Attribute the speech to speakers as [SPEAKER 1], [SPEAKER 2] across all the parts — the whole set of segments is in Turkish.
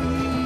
[SPEAKER 1] không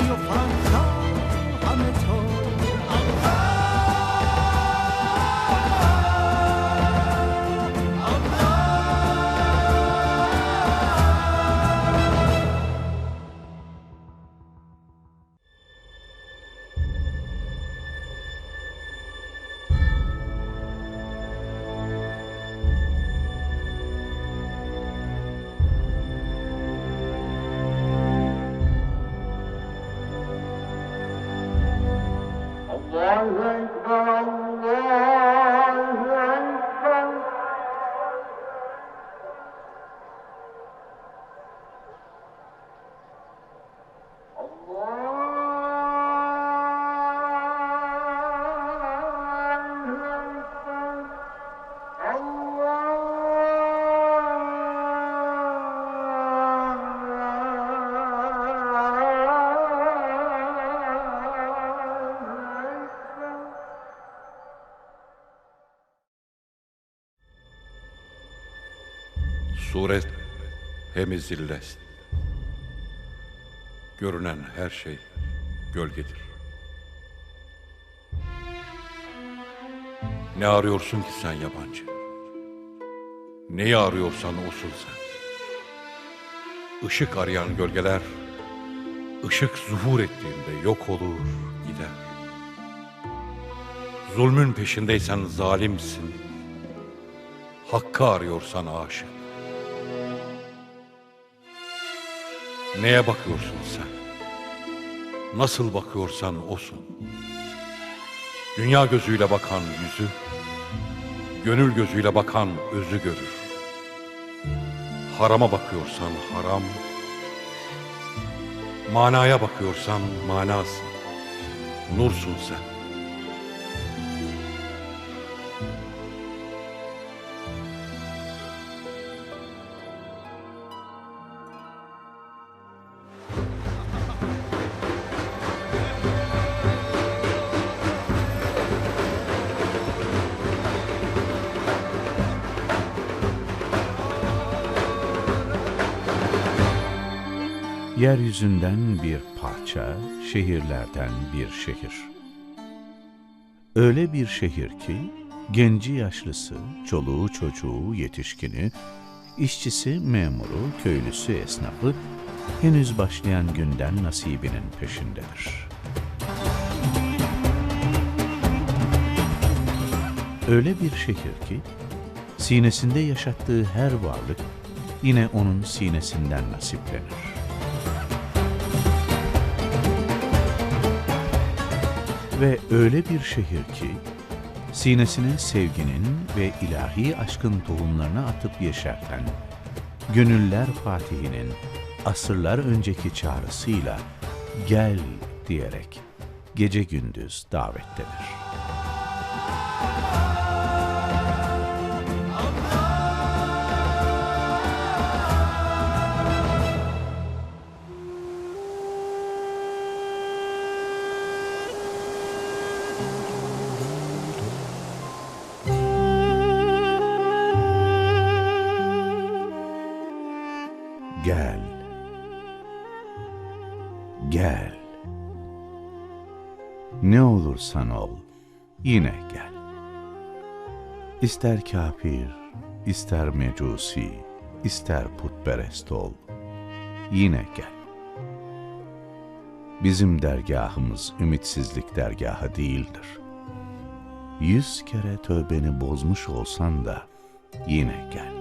[SPEAKER 1] suret hem zillest. Görünen her şey gölgedir. Ne arıyorsun ki sen yabancı? Neyi arıyorsan osun sen. Işık arayan gölgeler, ışık zuhur ettiğinde yok olur, gider. Zulmün peşindeysen zalimsin. Hakkı arıyorsan aşık. Neye bakıyorsun sen? Nasıl bakıyorsan osun. Dünya gözüyle bakan yüzü, gönül gözüyle bakan özü görür. Harama bakıyorsan haram, manaya bakıyorsan manasın. Nursun sen.
[SPEAKER 2] Yeryüzünden bir parça, şehirlerden bir şehir. Öyle bir şehir ki, genci yaşlısı, çoluğu çocuğu, yetişkini, işçisi, memuru, köylüsü, esnafı, henüz başlayan günden nasibinin peşindedir. Öyle bir şehir ki, sinesinde yaşattığı her varlık yine onun sinesinden nasiplenir. Ve öyle bir şehir ki, sinesine sevginin ve ilahi aşkın tohumlarını atıp yeşerten, gönüller Fatih'inin asırlar önceki çağrısıyla gel diyerek gece gündüz davettedir. Yine gel. İster kafir, ister mecusi, ister putperest ol, yine gel. Bizim dergahımız ümitsizlik dergahı değildir. Yüz kere tövbeni bozmuş olsan da yine gel.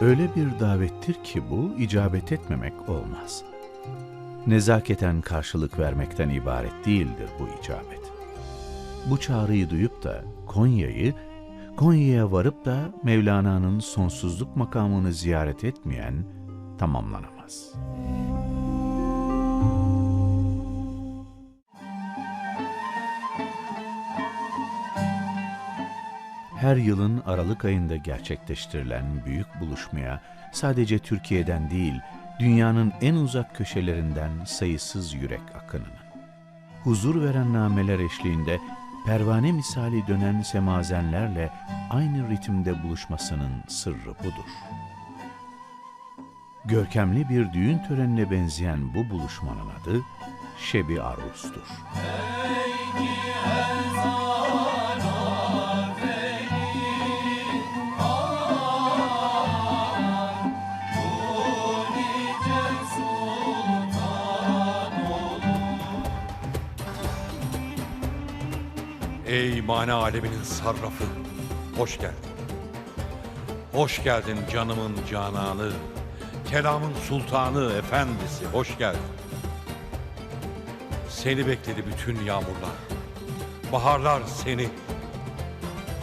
[SPEAKER 2] Öyle bir davettir ki bu icabet etmemek olmaz. Nezaketen karşılık vermekten ibaret değildir bu icabet. Bu çağrıyı duyup da Konya'yı, Konya'ya varıp da Mevlana'nın sonsuzluk makamını ziyaret etmeyen tamamlanamaz. Her yılın Aralık ayında gerçekleştirilen büyük buluşmaya sadece Türkiye'den değil, dünyanın en uzak köşelerinden sayısız yürek akınını. Huzur veren nameler eşliğinde pervane misali dönen semazenlerle aynı ritimde buluşmasının sırrı budur. Görkemli bir düğün törenine benzeyen bu buluşmanın adı Şebi Arus'tur.
[SPEAKER 1] Ey mana aleminin sarrafı, hoş geldin. Hoş geldin canımın cananı, kelamın sultanı, efendisi, hoş geldin. Seni bekledi bütün yağmurlar, baharlar seni.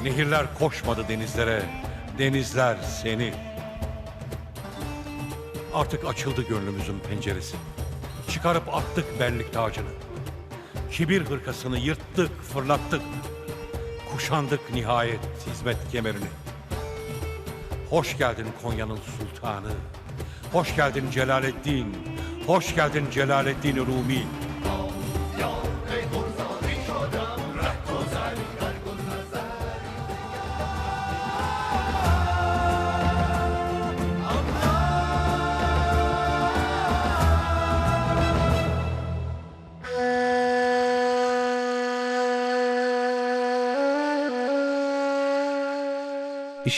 [SPEAKER 1] Nehirler koşmadı denizlere, denizler seni. Artık açıldı gönlümüzün penceresi. Çıkarıp attık benlik tacını. Kibir hırkasını yırttık, fırlattık. Kuşandık nihayet hizmet kemerini. Hoş geldin Konya'nın sultanı. Hoş geldin Celaleddin. Hoş geldin Celaleddin Rumi.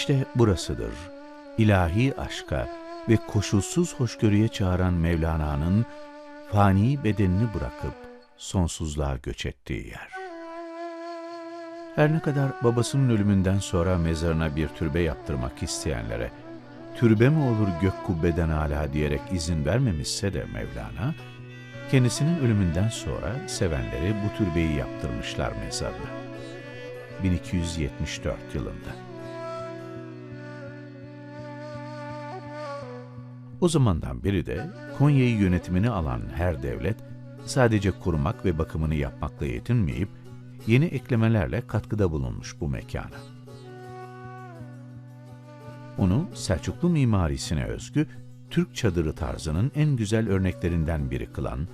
[SPEAKER 2] İşte burasıdır. ilahi aşka ve koşulsuz hoşgörüye çağıran Mevlana'nın fani bedenini bırakıp sonsuzluğa göç ettiği yer. Her ne kadar babasının ölümünden sonra mezarına bir türbe yaptırmak isteyenlere türbe mi olur gök kubbeden hala diyerek izin vermemişse de Mevlana, kendisinin ölümünden sonra sevenleri bu türbeyi yaptırmışlar mezarına. 1274 yılında. O zamandan beri de Konya'yı yönetimini alan her devlet sadece korumak ve bakımını yapmakla yetinmeyip yeni eklemelerle katkıda bulunmuş bu mekana. Onu Selçuklu mimarisine özgü Türk çadırı tarzının en güzel örneklerinden biri kılan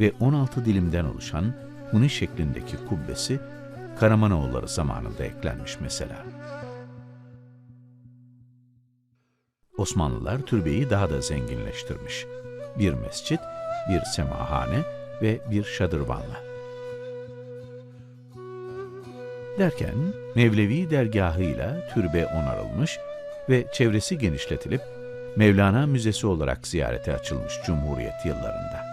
[SPEAKER 2] ve 16 dilimden oluşan huni şeklindeki kubbesi Karamanoğulları zamanında eklenmiş mesela. Osmanlılar türbeyi daha da zenginleştirmiş. Bir mescit, bir semahane ve bir şadırvanla. Derken Mevlevi dergahıyla türbe onarılmış ve çevresi genişletilip Mevlana Müzesi olarak ziyarete açılmış Cumhuriyet yıllarında.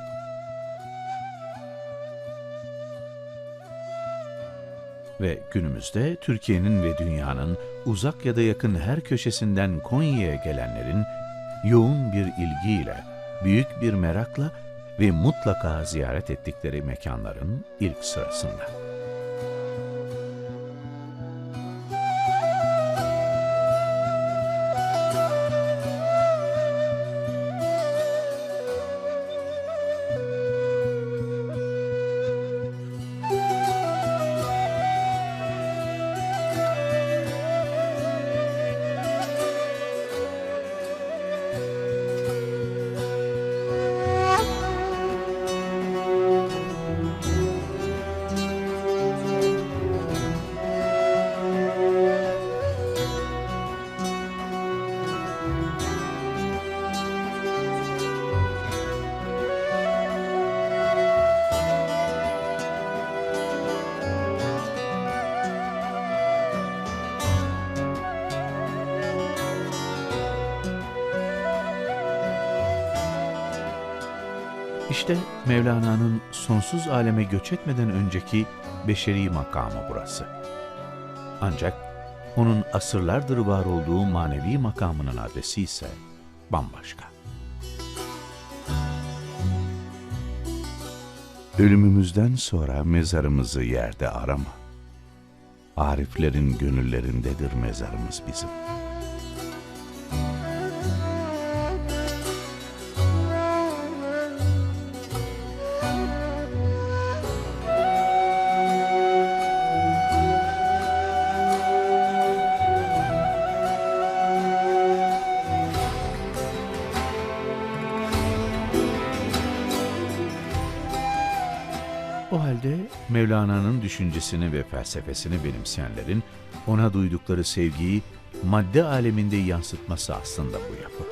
[SPEAKER 2] Ve günümüzde Türkiye'nin ve dünyanın uzak ya da yakın her köşesinden Konya'ya gelenlerin yoğun bir ilgiyle, büyük bir merakla ve mutlaka ziyaret ettikleri mekanların ilk sırasında. İşte Mevlana'nın sonsuz aleme göç etmeden önceki beşeri makamı burası. Ancak onun asırlardır var olduğu manevi makamının adresi ise bambaşka. Ölümümüzden sonra mezarımızı yerde arama. Ariflerin gönüllerindedir mezarımız bizim. Mevlana'nın düşüncesini ve felsefesini benimseyenlerin ona duydukları sevgiyi madde aleminde yansıtması aslında bu yapı.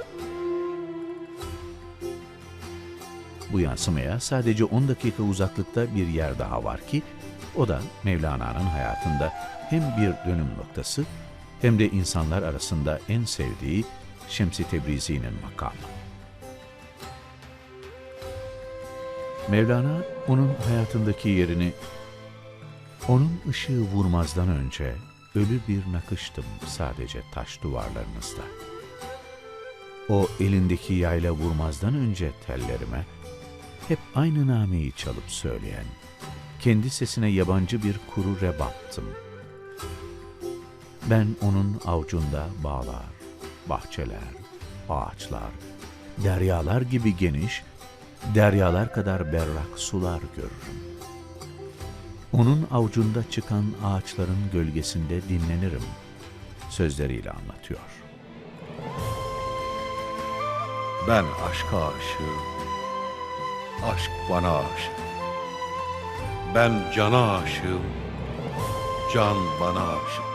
[SPEAKER 2] Bu yansımaya sadece 10 dakika uzaklıkta bir yer daha var ki o da Mevlana'nın hayatında hem bir dönüm noktası hem de insanlar arasında en sevdiği Şems-i Tebrizi'nin makamı. Mevlana onun hayatındaki yerini onun ışığı vurmazdan önce ölü bir nakıştım sadece taş duvarlarınızda. O elindeki yayla vurmazdan önce tellerime hep aynı nameyi çalıp söyleyen, kendi sesine yabancı bir kuru rebaptım. Ben onun avucunda bağlar, bahçeler, ağaçlar, deryalar gibi geniş, deryalar kadar berrak sular görürüm. Onun avucunda çıkan ağaçların gölgesinde dinlenirim sözleriyle anlatıyor.
[SPEAKER 1] Ben aşka aşığım. Aşk bana aşık. Ben cana aşığım. Can bana aşık.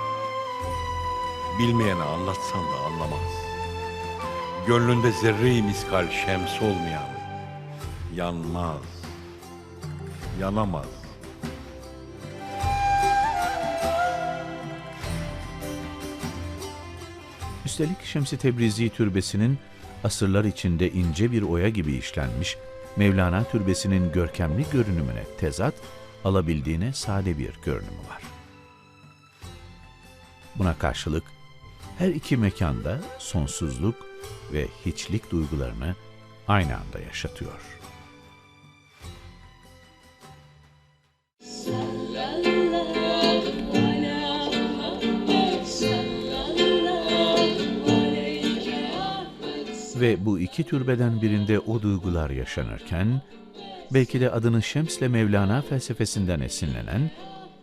[SPEAKER 1] Bilmeyene anlatsan da anlamaz. Gönlünde zerre-i miskal şems olmayan yanmaz. Yanamaz.
[SPEAKER 2] Üstelik Şems-i Tebrizi türbesinin asırlar içinde ince bir oya gibi işlenmiş, Mevlana türbesinin görkemli görünümüne tezat, alabildiğine sade bir görünümü var. Buna karşılık her iki mekanda sonsuzluk ve hiçlik duygularını aynı anda yaşatıyor. Bu iki türbeden birinde o duygular yaşanırken, belki de adını Şems'le Mevlana felsefesinden esinlenen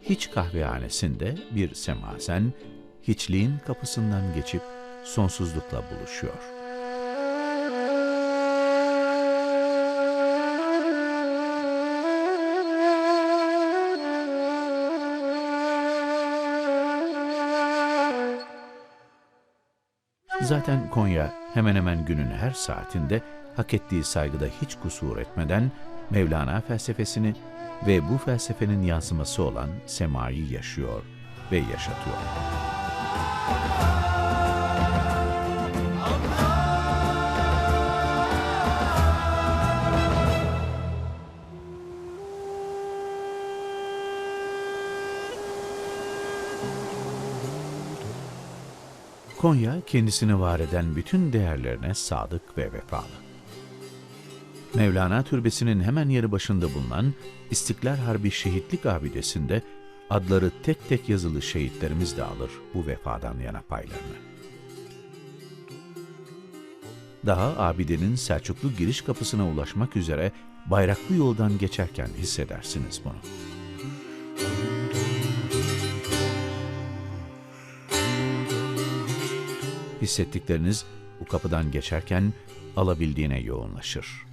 [SPEAKER 2] Hiç kahvehanesinde bir semazen, hiçliğin kapısından geçip sonsuzlukla buluşuyor. Zaten Konya hemen hemen günün her saatinde hak ettiği saygıda hiç kusur etmeden Mevlana felsefesini ve bu felsefenin yansıması olan semayı yaşıyor ve yaşatıyor. Konya kendisini var eden bütün değerlerine sadık ve vefalı. Mevlana Türbesi'nin hemen yanı başında bulunan İstiklal Harbi Şehitlik Abidesi'nde adları tek tek yazılı şehitlerimiz de alır bu vefadan yana paylarını. Daha abidenin Selçuklu giriş kapısına ulaşmak üzere bayraklı yoldan geçerken hissedersiniz bunu. Hissettikleriniz bu kapıdan geçerken alabildiğine yoğunlaşır.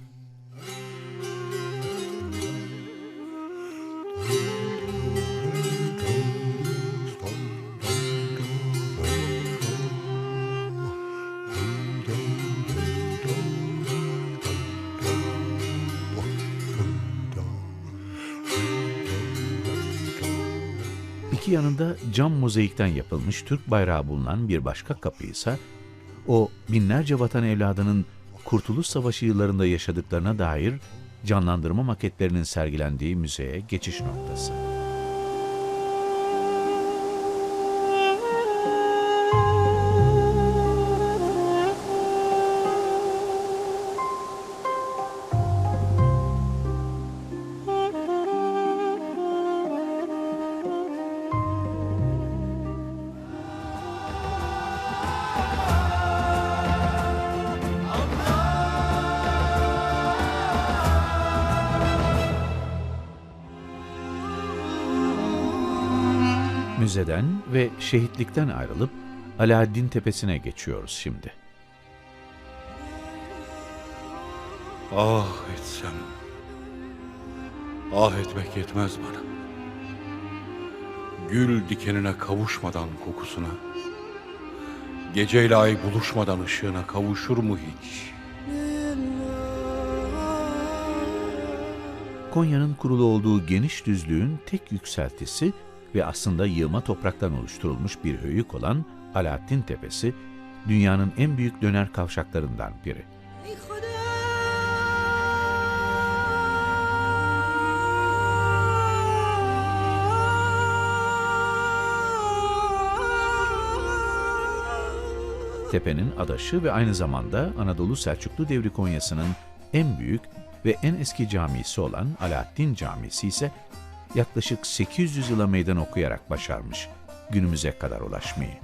[SPEAKER 2] İki yanında cam mozaikten yapılmış Türk bayrağı bulunan bir başka kapı ise o binlerce vatan evladının Kurtuluş Savaşı yıllarında yaşadıklarına dair canlandırma maketlerinin sergilendiği müzeye geçiş noktası. Müzeden ve şehitlikten ayrılıp Alaaddin Tepesi'ne geçiyoruz şimdi.
[SPEAKER 1] Ah etsem. Ah etmek yetmez bana. Gül dikenine kavuşmadan kokusuna, geceyle ay buluşmadan ışığına kavuşur mu hiç?
[SPEAKER 2] Konya'nın kurulu olduğu geniş düzlüğün tek yükseltisi ve aslında yığma topraktan oluşturulmuş bir höyük olan Alaaddin Tepesi, dünyanın en büyük döner kavşaklarından biri. Tepenin adaşı ve aynı zamanda Anadolu Selçuklu Devri Konyası'nın en büyük ve en eski camisi olan Alaaddin Camisi ise yaklaşık 800 yıla meydan okuyarak başarmış günümüze kadar ulaşmayı.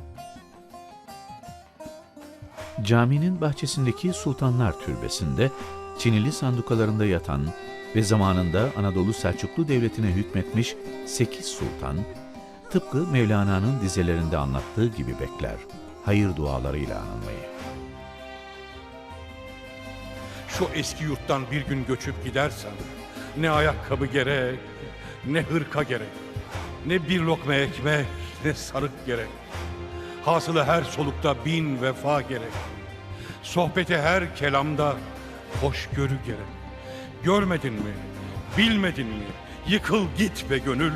[SPEAKER 2] Caminin bahçesindeki Sultanlar Türbesi'nde Çinili sandukalarında yatan ve zamanında Anadolu Selçuklu Devleti'ne hükmetmiş 8 sultan, tıpkı Mevlana'nın dizelerinde anlattığı gibi bekler, hayır dualarıyla anılmayı.
[SPEAKER 1] Şu eski yurttan bir gün göçüp gidersen, ne ayakkabı gerek, ne hırka gerek, ne bir lokma ekmek, ne sarık gerek. Hasılı her solukta bin vefa gerek. Sohbeti her kelamda hoşgörü gerek. Görmedin mi, bilmedin mi, yıkıl git be gönül.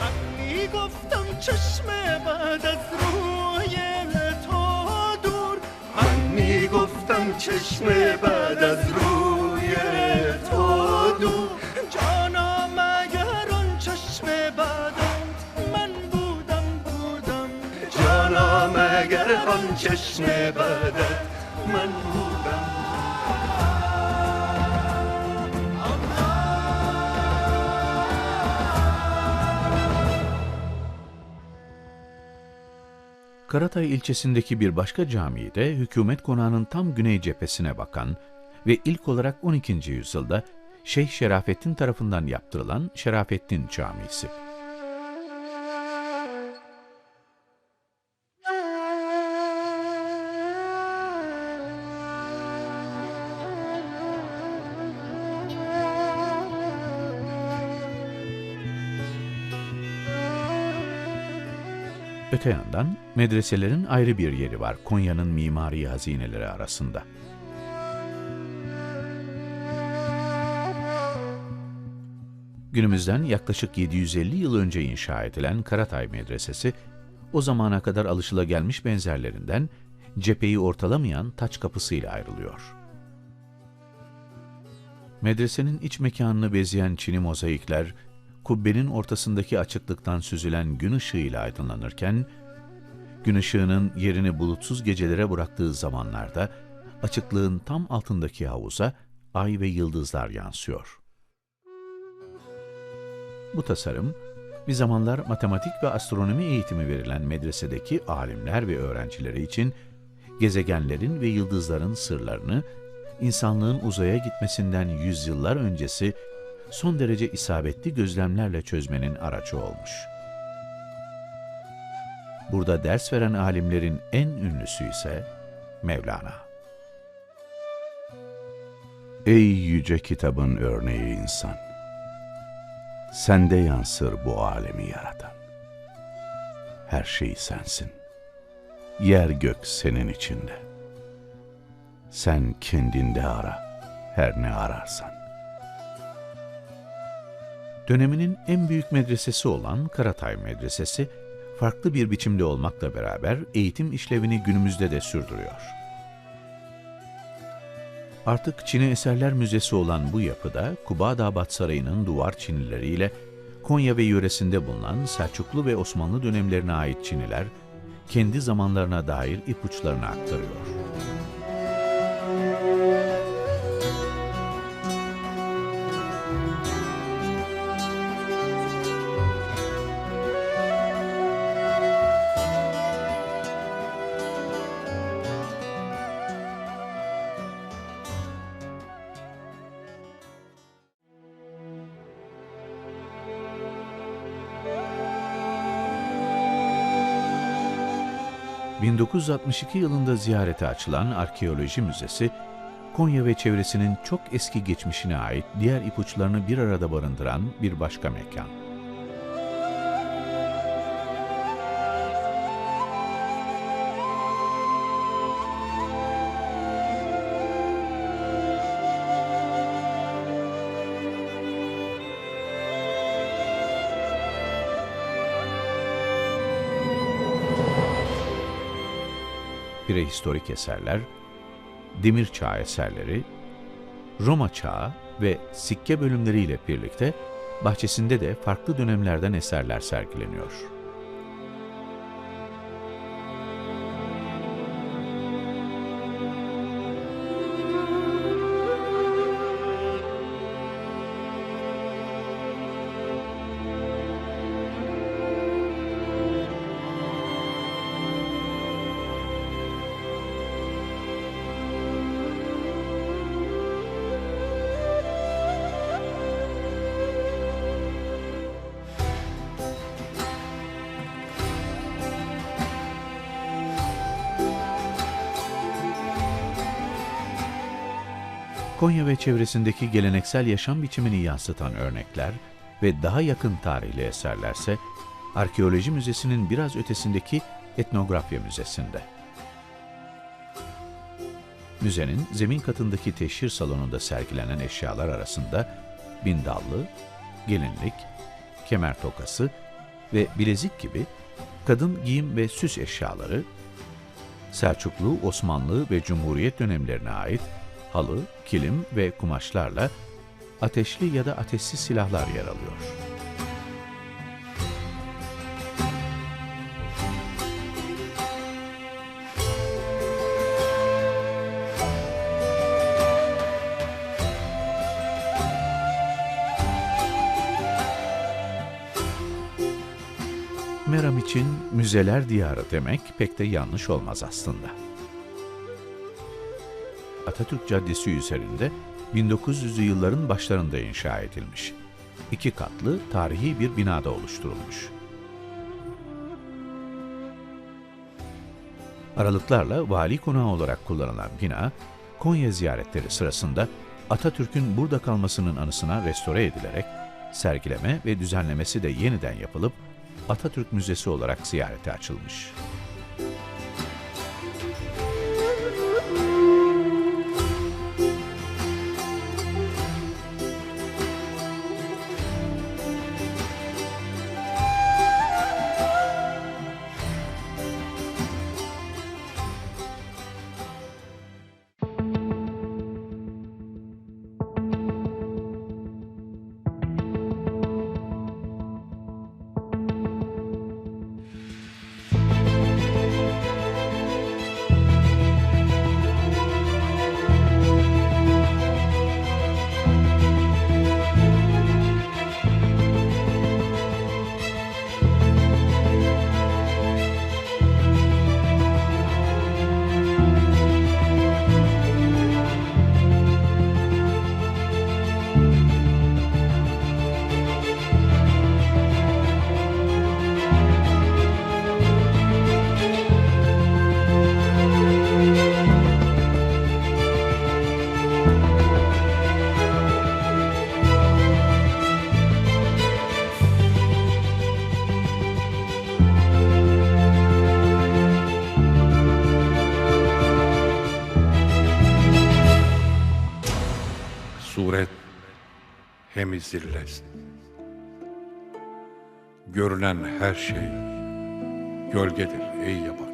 [SPEAKER 3] Hani goftam çeşme bad az ruyem to dur
[SPEAKER 4] Hani goftam çeşme bad az ruyem to dur
[SPEAKER 3] Cana اگر آن چشم بعدت من بودم
[SPEAKER 2] Karatay ilçesindeki bir başka camide hükümet konağının tam güney cephesine bakan ve ilk olarak 12. yüzyılda Şeyh Şerafettin tarafından yaptırılan Şerafettin Camisi. Öte yandan medreselerin ayrı bir yeri var Konya'nın mimari hazineleri arasında. Günümüzden yaklaşık 750 yıl önce inşa edilen Karatay Medresesi, o zamana kadar alışılagelmiş benzerlerinden cepheyi ortalamayan taç kapısıyla ayrılıyor. Medresenin iç mekanını bezleyen çini mozaikler, kubbenin ortasındaki açıklıktan süzülen gün ışığıyla aydınlanırken, gün ışığının yerini bulutsuz gecelere bıraktığı zamanlarda açıklığın tam altındaki havuza ay ve yıldızlar yansıyor. Bu tasarım, bir zamanlar matematik ve astronomi eğitimi verilen medresedeki alimler ve öğrencileri için gezegenlerin ve yıldızların sırlarını, insanlığın uzaya gitmesinden yüzyıllar öncesi son derece isabetli gözlemlerle çözmenin aracı olmuş. Burada ders veren alimlerin en ünlüsü ise Mevlana. Ey yüce kitabın örneği insan! Sende yansır bu alemi yaratan. Her şey sensin. Yer gök senin içinde. Sen kendinde ara, her ne ararsan. Döneminin en büyük medresesi olan Karatay Medresesi, farklı bir biçimde olmakla beraber eğitim işlevini günümüzde de sürdürüyor. Artık Çin'e Eserler Müzesi olan bu yapıda Kubadabat Sarayı'nın duvar çinileriyle Konya ve yöresinde bulunan Selçuklu ve Osmanlı dönemlerine ait çiniler kendi zamanlarına dair ipuçlarını aktarıyor. ...1962 yılında ziyarete açılan Arkeoloji Müzesi... ...Konya ve çevresinin çok eski geçmişine ait diğer ipuçlarını bir arada barındıran bir başka mekan. Prehistorik eserler, demir çağı eserleri, Roma çağı ve sikke bölümleriyle birlikte bahçesinde de farklı dönemlerden eserler sergileniyor. Konya ve çevresindeki geleneksel yaşam biçimini yansıtan örnekler ve daha yakın tarihli eserlerse Arkeoloji Müzesi'nin biraz ötesindeki Etnografya Müzesi'nde. Müzenin zemin katındaki teşhir salonunda sergilenen eşyalar arasında bindallı, gelinlik, kemer tokası ve bilezik gibi kadın giyim ve süs eşyaları, Selçuklu, Osmanlı ve Cumhuriyet dönemlerine ait halı, kilim ve kumaşlarla ateşli ya da ateşsiz silahlar yer alıyor. Meram için müzeler diyarı demek pek de yanlış olmaz aslında. Atatürk Caddesi üzerinde 1900'lü yılların başlarında inşa edilmiş. İki katlı tarihi bir binada oluşturulmuş. Aralıklarla vali konağı olarak kullanılan bina, Konya ziyaretleri sırasında Atatürk'ün burada kalmasının anısına restore edilerek sergileme ve düzenlemesi de yeniden yapılıp Atatürk Müzesi olarak ziyarete açılmış.
[SPEAKER 1] Hem zillet. Görünen her şey gölgedir ey yaban.